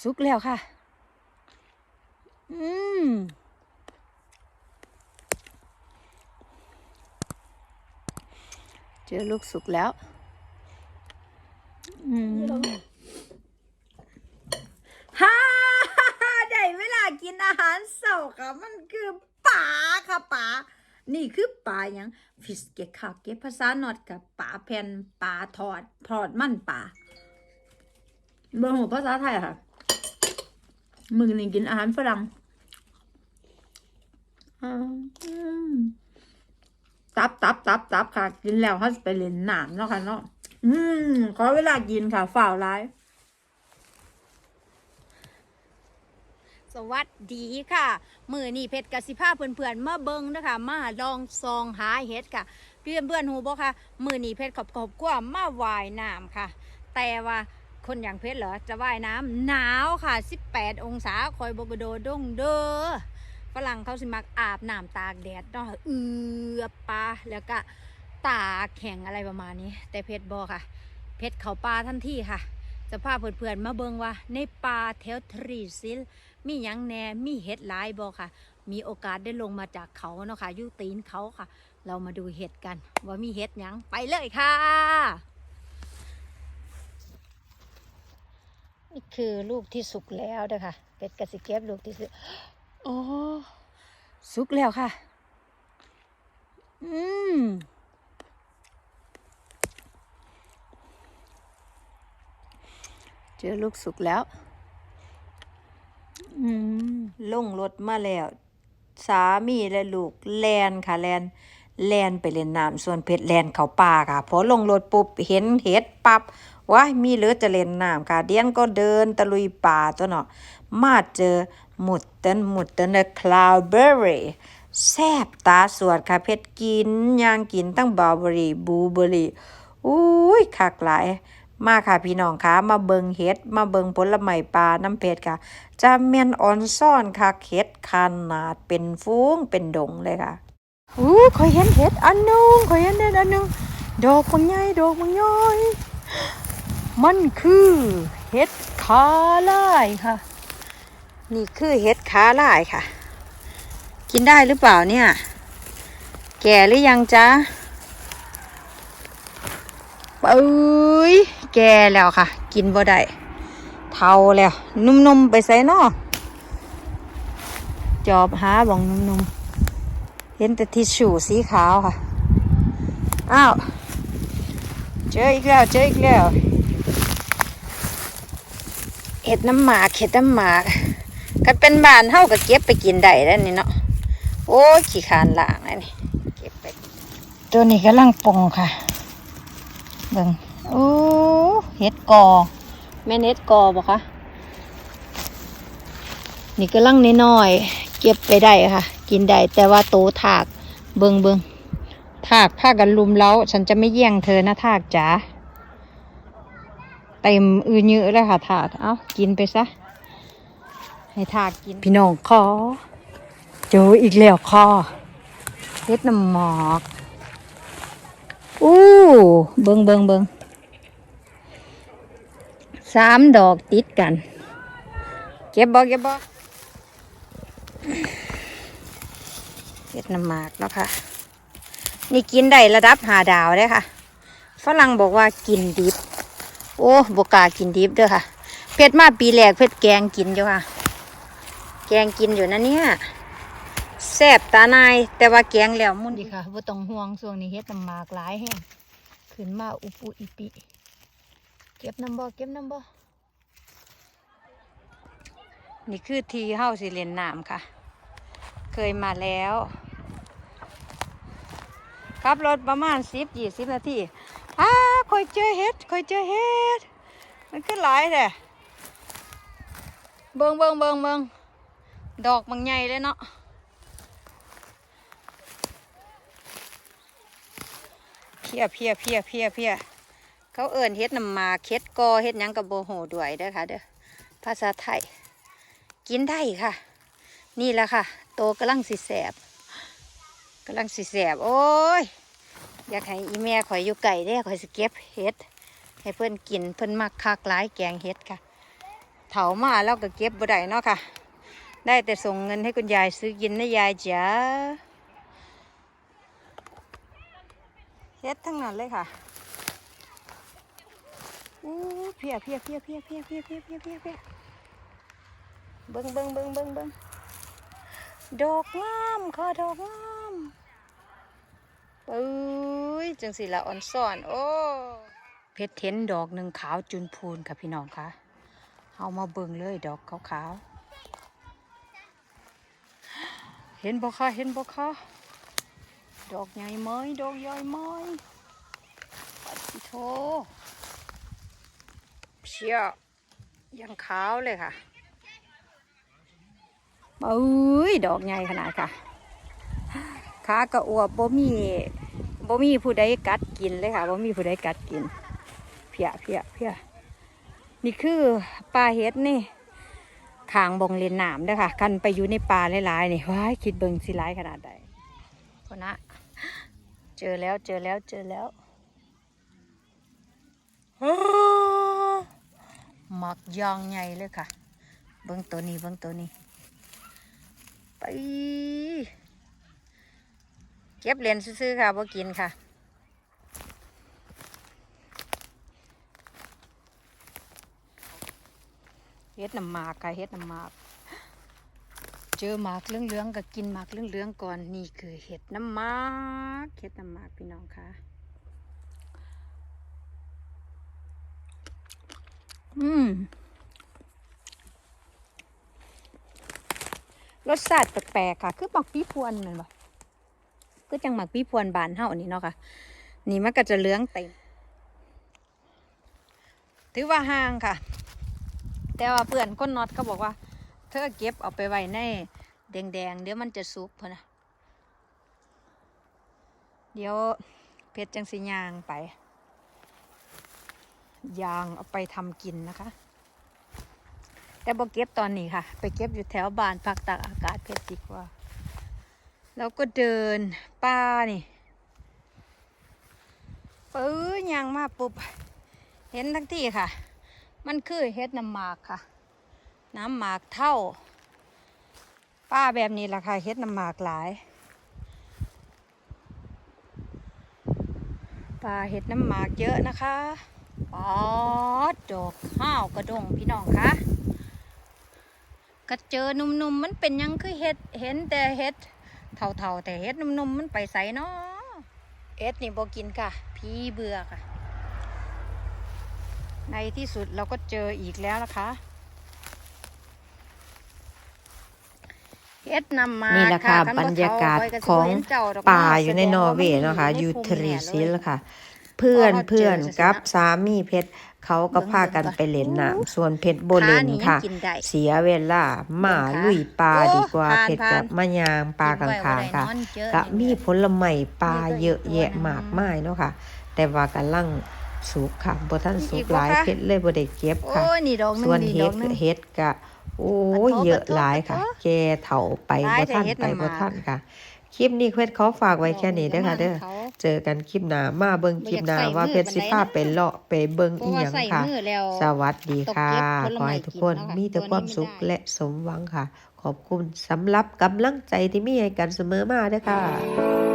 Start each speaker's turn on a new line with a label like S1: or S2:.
S1: สุกแล้วค่ะ อืมเจอลูกสุกแล้ว อืมฮ่าได้เวลากินอาหารเสาร์ค่ะ มันคือปลาค่ะปลานี่คือปลาอย่างฟิสเกตค่ะเก็บภาษาหนอดกับปลาแผ่นปลาทอดทอดมันปลาบอหัวภาษาไทยค่ะ มือนี่กินอาหารฝรั่งอืมตับตับตับตับค่ะ กินแล้วเขาจะไปเล่นน้ำเนาะค่ะเนาะอืมขอเวลากินค่ะฝ่าวร้าย สวัสดีค่ะ มือนี่เพชรกสิภาเพื่อนๆมาเบิงนะคะมาลองซองหาเห็ดค่ะ เพื่อนเพื่อนๆหูบอกค่ะ มือนี่เพชรขอบขอบกว่ามาว่ายน้ำค่ะ แต่ว่า คนอย่างเพชรเหรอ จะว่ายน้ำหนาวค่ะ 18 องศาคอยบกโดดงเด้อฝรั่งเขาสิมักอาบน้ำตากแดดเนาะเอือปลาแล้วก็ตาแข็งอะไรประมาณนี้ แต่เพชรบอค่ะ เพชรเขาปลาทันทีค่ะจะพาเพื่อนๆมาเบิงว่า ในป่าแถวทรีซิล มียังแหน่มีเห็ดหลายบ่ค่ะ มีโอกาสได้ลงมาจากเขาเนาะค่ะยู่ตีนเขาค่ะ เรามาดูเห็ดกัน ว่ามีเห็ดยังไปเลยค่ะ นี่คือลูกที่สุกแล้วเด้อค่ะเป็ดกระสิเก็บลูกที่สุกโอ้สุกแล้วค่ะ อืมเจอลูกสุกแล้ว อืมลงรถมาแล้ว สามีและลูกแลนค่ะแลนแลนไปเล่นน้ำส่วนเพชรแลนเขาป่าค่ะพอลงรถปุ๊บเห็นเห็ดปับ๊บ ว้ายมีเลือจะเล่นน้ำค่ะเดียนก็เดินตะลุยป่าตัวเนาะมาเจอหมุดเต้นหมุดเต้นคลาวเบอร์รี่แซบตาสวดค่ะเพชรกินย่างกินตั้งบาวเบอรี่บูเบอรี่อุ้ยคักหลายมาค่ะพี่น้องค่ะมาเบิงเห็ด มาเบิงผลไม้ปลาน้ำเพชรค่ะจะเมียนอ่อนซ่อนค่ะเห็ดขนาดเป็นฟูงเป็นดงเลยค่ะอู้คอยเห็นเห็ดอันนึงคอยเห็นเห็ดอันนึงดอกมันใหญ่ดอกมันย่อย มันคือเห็ดขาลายค่ะ นี่คือเห็ดขาลายค่ะ กินได้หรือเปล่าเนี่ย แก่หรือยังจ๊ะเอ้ยแก่แล้วค่ะ กินบ่ได้เท่าแล้ว นุ่มๆไปใส่นอจอบหาบองนุ่มๆเห็นแต่ทิชชู่สีขาวค่ะ อ้าว เจออีกแล้ว เจออีกแล้ว เห็ดน้ำหมากเห็ดน้ำหมากกันเป็นบ้านเฮาก็เก็บไปกินได้แล้วนี่เนาะโอ้ยขี้คานล่างอันนี้เก็บไป ตัวนี้กำลังปงค่ะเบิ่งโอ้เห็ดกอแม่เห็ดกอบ่คะนี่กำลังน้อยๆเก็บไปได้ค่ะ กินได้แต่ว่าโตถากเบิ่งเบิ่งถากผ้ากันลุมเล้าฉันจะไม่แย่งเธอนะถากจ๋า เต็มอือเยอะเลยค่ะถากเอากินไปซะ ให้ถากกิน พี่น้องคอเจออีกแล้วคอเห็ดน้ำหมอกอู้เบิงเบิงเบิงสามดอกติดกัน เก็บบ่เก็บบ่เก็ดน้ำหมากแล้วค่ะ นี่กินได้ระดับหาดาวเลยค่ะฝรั่งบอกว่ากินดิบ โอ้บกล้ากินดิบเด้อค่ะ เพชรมาปีแรกเพชรแกงกินอยู่ค่ะ แกงกินอยู่นะเนี่ยแซ่บตาในาย แต่ว่าแกงแล้วมุ่นดีค่ะว่าต้องห่วงช่วงนี้เฮ็ดน้ำหมากหลายแห้งขึ้นมาอุปุอิปิ เก็บน้ำบ่เก็บน้ำบ่นี่คือทีเฮาสิเล่นน้ำค่ะ เคยมาแล้วขับรถประมาณสิบยี่สิบนาที อ้าคอยเจอเห็ดคอยเจอเห็ด มันขึ้นหลายแต่เบิงเบิงเบิงเบิงดอกบางใหญ่เลยเนาะเพียเพียเพียเพียเพียเขาเอิ่นเฮ็ดน้ำมาเฮ็ดกอเฮ็ดยังกับโบโหด้วยเด้อค่ะเด้อภาษาไทย กินได้ค่ะ นี่แหละค่ะ โตกำลังสิแสบกำลังสิแสบโอ้ย อยากให้อีแม่ข่อยอยู่ไก่เด้ข่อยสเก็บเฮ็ด ให้เพื่อนกินเพื่อนมักคักหลายแกงเฮ็ดค่ะ เถามาแล้วก็เก็บบ่ได้เนาะค่ะ ได้แต่ส่งเงินให้คุณยายซื้อกินนะยายจ๋าเฮ็ดทั้งนั้นเลยค่ะอู้เพียเพียเพียเพียเพียเพียเพียเพียเพียเพียเบิ้งเบิ้งเบิ้งเบิ้งเบิ้งดอกงามค่ะดอกงาม ปุ้ยจังสิละอ่อนซ่อนโอ้เพชรเทนดอกหนึ่งขาวจุนพูนค่ะพี่น้องคะเอามาเบิ่งเลยดอกขาวๆเห็นบ่คะเห็นบ่คะดอกใหญ่ไหมดอกใหญ่ไหมปัดสิโทเชียยังขาวเลยค่ะเอ้ยดอกใหญ่ขนาดค่ะ ขากระอวบบ่มีบ่มีผู้ใดกัดกินเลยค่ะบ่มีผู้ใดกัดกิน เพียเพียเพียนี่คือปลาเห็ดนี่ขางบงเลนหน้ำเด้อค่ะกันไปอยู่ในป่าหลายๆนี่ว้ายคิดเบิงสิหลายขนาดใดคนนะเจอแล้วเจอแล้วเจอแล้วหมักยางใหญ่เลยค่ะ เบิงตัวนี้เบิงตัวนี้ไป เก็บเหรียญซื้อๆค่ะบ่กินค่ะ เฮ็ดน้ำหมากค่ะเฮ็ดน้ำหมาก เจอหมากเหลืองๆก็กินหมากเหลืองๆก่อนนี่คือเห็ดน้ำหมากเห็ดน้ำหมากพี่น้องค่ะอืมรสชาติแปลกๆค่ะ คือหมักพี่พวนแมันบ่ ก็จังหมักพี่พวนบานเฮาอันนี้เนาะค่ะ นี่มันก็จะเลืองเต็ม ถือว่าห่างค่ะ แต่ว่าเพื่อนคนน็อตเขาบอกว่า เธอเก็บเอาไปไว้ในแดงๆ เดี๋ยวมันจะสุกพะนะเดี๋ยวเพชรจังสิยางไป ยางเอาไปทำกินนะคะ แต่บ่เก็บตอนนี้ค่ะ ไปเก็บอยู่แถวบ้านพักตากอากาศเพชรดีกว่า แล้วก็เดินป้านี่ปื้อยางมาปุ๊บ เห็นทั้งที่ค่ะ มันคือเฮ็ดน้ำหมากค่ะ น้ำหมากเท่า ป้าแบบนี้ล่ะค่ะเฮ็ดน้ำหมากหลายป้าเฮ็ดน้ำหมากเยอะนะคะปอดดอกข้าวกระดงพี่น้องคะก็เจอหนุ่มๆมันเป็นยังคือเฮ็ดเห็นแต่เฮ็ด เท่าๆแต่เฮ็ดหนุ่มๆมันไปใสเนาะเฮ็ดนี่บ่กินค่ะ พี่เบื่อค่ะ ในที่สุดเราก็เจออีกแล้วนะคะเฮ็ดนำมา
S2: นี่
S1: นี่
S2: แหละค่ะบรรยากาศของป่าอยู่ในนอร์เวย์เนาะค่ะยูทรีซิลค่ะ เพื่อนเพื่อนกับสามีเพชร เขาก็พากันไปเล่นน้ำส่วนเพชรโบเล่นค่ะ เสียเวลามาลุยป่าดีกว่าเพชรกับมะยางป่ากลางๆค่ะก็มีผลไม้ป่าเยอะแยะมากมายเนาะค่ะ แต่ว่ากำลังสุกค่ะบ่ทันสุกหลายเพชรเลยบ่ได้เก็บ
S1: โอ้
S2: ค่ะ
S1: ยนี่ดอกหนึง
S2: ส่วน
S1: นี่
S2: เฮ็
S1: ดอ
S2: ด
S1: กหนึง
S2: เฮ็ดกะโอ้ย
S1: ปะโถ
S2: เยอะ
S1: ปะโถ
S2: หลายค่ะ
S1: ปะโถ
S2: แกเฒ่าไป
S1: หลาย
S2: บ่
S1: แต่
S2: ทัน
S1: เฮ็ด
S2: ไป
S1: น้ำห
S2: บ่
S1: มาก
S2: ทันค่ะ คลิปนี้เควดเขาฝากไว้แค่นี้เด้อค่ะเด้อ
S1: ขา
S2: เจอกันคลิปหน้ามาเบิ่งคลิปหน้า
S1: บ่อยากใส่
S2: ว่า
S1: มือ
S2: เพชรสิ
S1: ปานใด
S2: พาไปเลาะไปเบิ่ง
S1: เพ
S2: อี
S1: ราะ
S2: ห
S1: ว่า
S2: ยัง
S1: ใส่
S2: ค่ะ
S1: มือแล้ว
S2: สวัสดีค่ะ
S1: ตกเก็บผล
S2: ขอ
S1: ไม้
S2: ให้ทุกคน
S1: กินเนาะค่ะ
S2: มีแต่ความสุข
S1: ตัวนี้ไม่ได้
S2: และสมหวังค่ะ ขอบคุณสำหรับกำลังใจที่มีให้กันเสมอมาเด้อค่ะ